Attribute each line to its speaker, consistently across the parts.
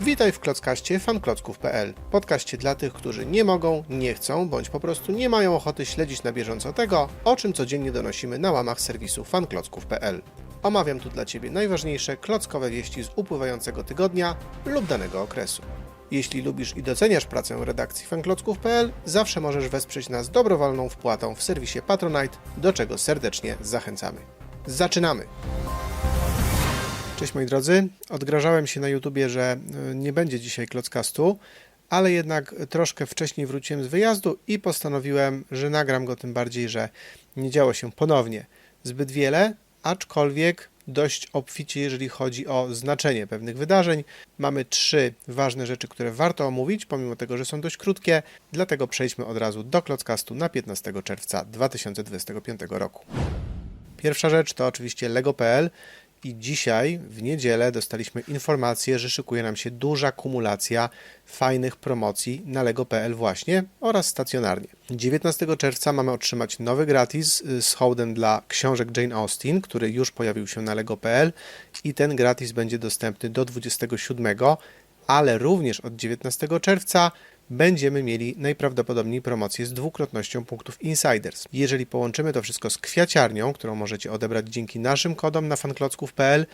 Speaker 1: Witaj w Klockaście fanklocków.pl, podcaście dla tych, którzy nie mogą, nie chcą, bądź po prostu nie mają ochoty śledzić na bieżąco tego, o czym codziennie donosimy na łamach serwisu fanklocków.pl. Omawiam tu dla Ciebie najważniejsze klockowe wieści z upływającego tygodnia lub danego okresu. Jeśli lubisz i doceniasz pracę redakcji fanklocków.pl, zawsze możesz wesprzeć nas dobrowolną wpłatą w serwisie Patronite, do czego serdecznie zachęcamy. Zaczynamy! Cześć moi drodzy, odgrażałem się na YouTubie, że y, nie będzie dzisiaj Klockastu, ale jednak troszkę wcześniej wróciłem z wyjazdu i postanowiłem, że nagram go tym bardziej, że nie działo się ponownie zbyt wiele, aczkolwiek dość obficie, jeżeli chodzi o znaczenie pewnych wydarzeń. Mamy trzy ważne rzeczy, które warto omówić, pomimo tego, że są dość krótkie, dlatego przejdźmy od razu do Klockastu na 15 czerwca 2025 roku. Pierwsza rzecz to oczywiście Lego.pl i dzisiaj w niedzielę dostaliśmy informację, że szykuje nam się duża kumulacja fajnych promocji na Lego.pl właśnie oraz stacjonarnie. 19 czerwca mamy otrzymać nowy gratis z hołdem dla książek Jane Austen, który już pojawił się na Lego.pl i ten gratis będzie dostępny do 27, ale również od 19 czerwca będziemy mieli najprawdopodobniej promocję z dwukrotnością punktów Insiders. Jeżeli połączymy to wszystko z kwiaciarnią, którą możecie odebrać dzięki naszym kodom na fanklocków.pl,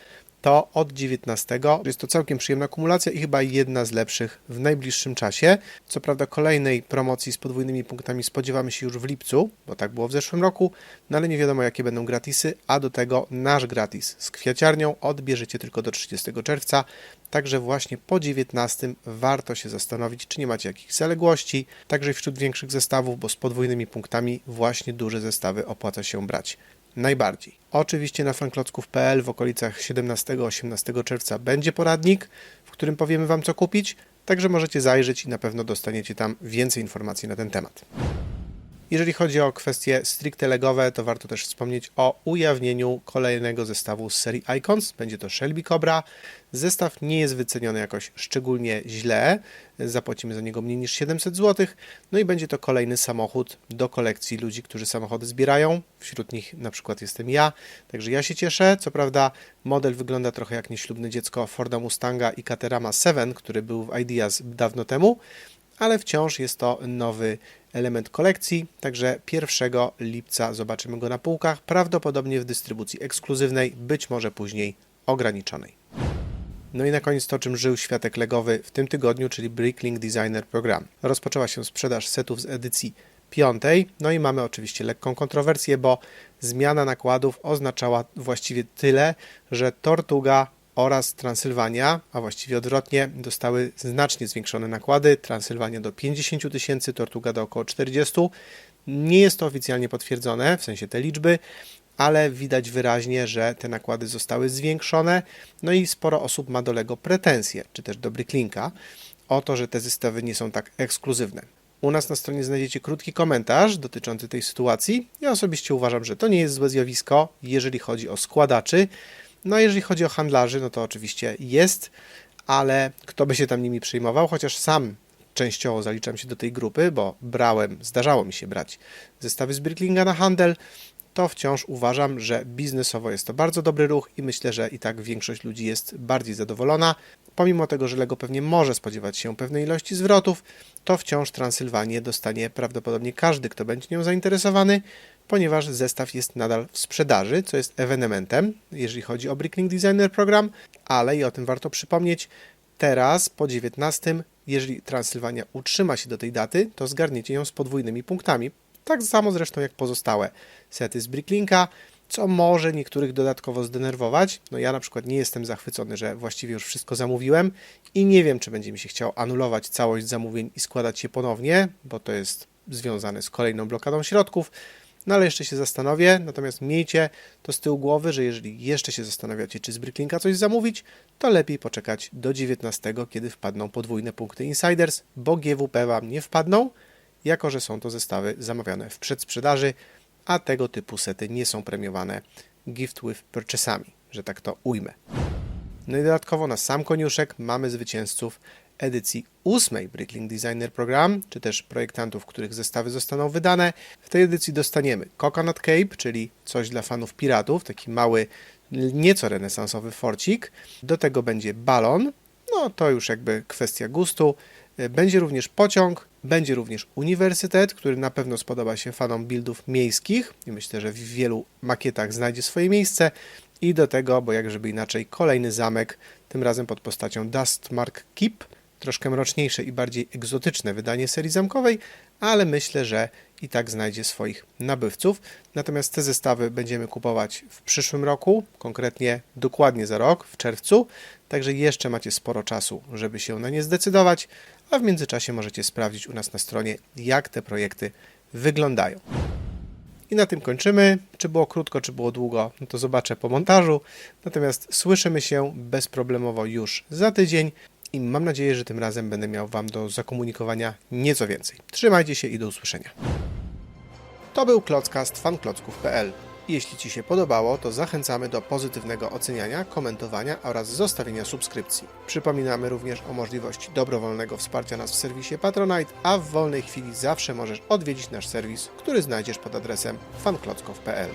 Speaker 1: to od 19 jest to całkiem przyjemna kumulacja i chyba jedna z lepszych w najbliższym czasie. Co prawda kolejnej promocji z podwójnymi punktami spodziewamy się już w lipcu, bo tak było w zeszłym roku, no ale nie wiadomo jakie będą gratisy, a do tego nasz gratis z kwiaciarnią odbierzecie tylko do 30 czerwca, także właśnie po 19 warto się zastanowić, czy nie macie jakichś zaległości, także wśród większych zestawów, bo z podwójnymi punktami właśnie duże zestawy opłaca się brać najbardziej. Oczywiście na fanklocków.pl w okolicach 17-18 czerwca będzie poradnik, w którym powiemy Wam co kupić, także możecie zajrzeć i na pewno dostaniecie tam więcej informacji na ten temat. Jeżeli chodzi o kwestie stricte legowe, to warto też wspomnieć o ujawnieniu kolejnego zestawu z serii Icons. Będzie to Shelby Cobra. Zestaw nie jest wyceniony jakoś szczególnie źle. Zapłacimy za niego mniej niż 700 zł. No i będzie to kolejny samochód do kolekcji ludzi, którzy samochody zbierają. Wśród nich na przykład jestem ja. Także ja się cieszę. Co prawda model wygląda trochę jak nieślubne dziecko Forda Mustanga i Caterhama 7, który był w Ideas dawno temu ale wciąż jest to nowy element kolekcji, także 1 lipca zobaczymy go na półkach, prawdopodobnie w dystrybucji ekskluzywnej, być może później ograniczonej. No i na koniec to, czym żył światek legowy w tym tygodniu, czyli Bricklink Designer Program. Rozpoczęła się sprzedaż setów z edycji piątej, no i mamy oczywiście lekką kontrowersję, bo zmiana nakładów oznaczała właściwie tyle, że Tortuga oraz Transylwania, a właściwie odwrotnie, dostały znacznie zwiększone nakłady. Transylwania do 50 tysięcy, Tortuga do około 40. Nie jest to oficjalnie potwierdzone, w sensie te liczby, ale widać wyraźnie, że te nakłady zostały zwiększone. No i sporo osób ma do Lego pretensje, czy też do Bricklinka, o to, że te zestawy nie są tak ekskluzywne. U nas na stronie znajdziecie krótki komentarz dotyczący tej sytuacji. Ja osobiście uważam, że to nie jest złe zjawisko, jeżeli chodzi o składaczy. No, jeżeli chodzi o handlarzy, no to oczywiście jest, ale kto by się tam nimi przejmował, chociaż sam częściowo zaliczam się do tej grupy, bo brałem, zdarzało mi się brać zestawy z Bricklinga na handel, to wciąż uważam, że biznesowo jest to bardzo dobry ruch i myślę, że i tak większość ludzi jest bardziej zadowolona. Pomimo tego, że Lego pewnie może spodziewać się pewnej ilości zwrotów, to wciąż Transylwanię dostanie prawdopodobnie każdy, kto będzie nią zainteresowany, ponieważ zestaw jest nadal w sprzedaży, co jest ewenementem, jeżeli chodzi o Bricklink Designer Program, ale i o tym warto przypomnieć, teraz po 19, jeżeli Transylwania utrzyma się do tej daty, to zgarniecie ją z podwójnymi punktami. Tak samo zresztą jak pozostałe sety z Bricklinka, co może niektórych dodatkowo zdenerwować. No ja na przykład nie jestem zachwycony, że właściwie już wszystko zamówiłem i nie wiem, czy będzie mi się chciał anulować całość zamówień i składać je ponownie, bo to jest związane z kolejną blokadą środków. No ale jeszcze się zastanowię, natomiast miejcie to z tyłu głowy, że jeżeli jeszcze się zastanawiacie, czy z Bricklinka coś zamówić, to lepiej poczekać do 19, kiedy wpadną podwójne punkty Insiders, bo GWP Wam nie wpadną, jako że są to zestawy zamawiane w przedsprzedaży, a tego typu sety nie są premiowane gift with purchase'ami, że tak to ujmę. No i dodatkowo na sam koniuszek mamy zwycięzców edycji ósmej Bricklink Designer Program, czy też projektantów, których zestawy zostaną wydane. W tej edycji dostaniemy Coconut Cape, czyli coś dla fanów piratów, taki mały, nieco renesansowy forcik. Do tego będzie balon, no to już jakby kwestia gustu. Y, Będzie również pociąg, będzie również uniwersytet, który na pewno spodoba się fanom buildów miejskich i myślę, że w wielu makietach znajdzie swoje miejsce. I do tego, bo jak żeby inaczej, kolejny zamek, tym razem pod postacią Dustmark Keep, troszkę mroczniejsze i bardziej egzotyczne wydanie serii zamkowej, ale myślę, że i tak znajdzie swoich nabywców. Natomiast te zestawy będziemy kupować w przyszłym roku, konkretnie dokładnie za rok, w czerwcu, także jeszcze macie sporo czasu, żeby się na nie zdecydować, a w międzyczasie możecie sprawdzić u nas na stronie, jak te projekty wyglądają. I na tym kończymy. Czy było krótko, czy było długo, no to zobaczę po montażu. Natomiast słyszymy się bezproblemowo już za tydzień i mam nadzieję, że tym razem będę miał Wam do zakomunikowania nieco więcej. Trzymajcie się i do usłyszenia. To był Klockast fanklocków.pl. Jeśli Ci się podobało, to zachęcamy do pozytywnego oceniania, komentowania oraz zostawienia subskrypcji. Przypominamy również o możliwości dobrowolnego wsparcia nas w serwisie Patronite, a w wolnej chwili zawsze możesz odwiedzić nasz serwis, który znajdziesz pod adresem fanklocków.pl.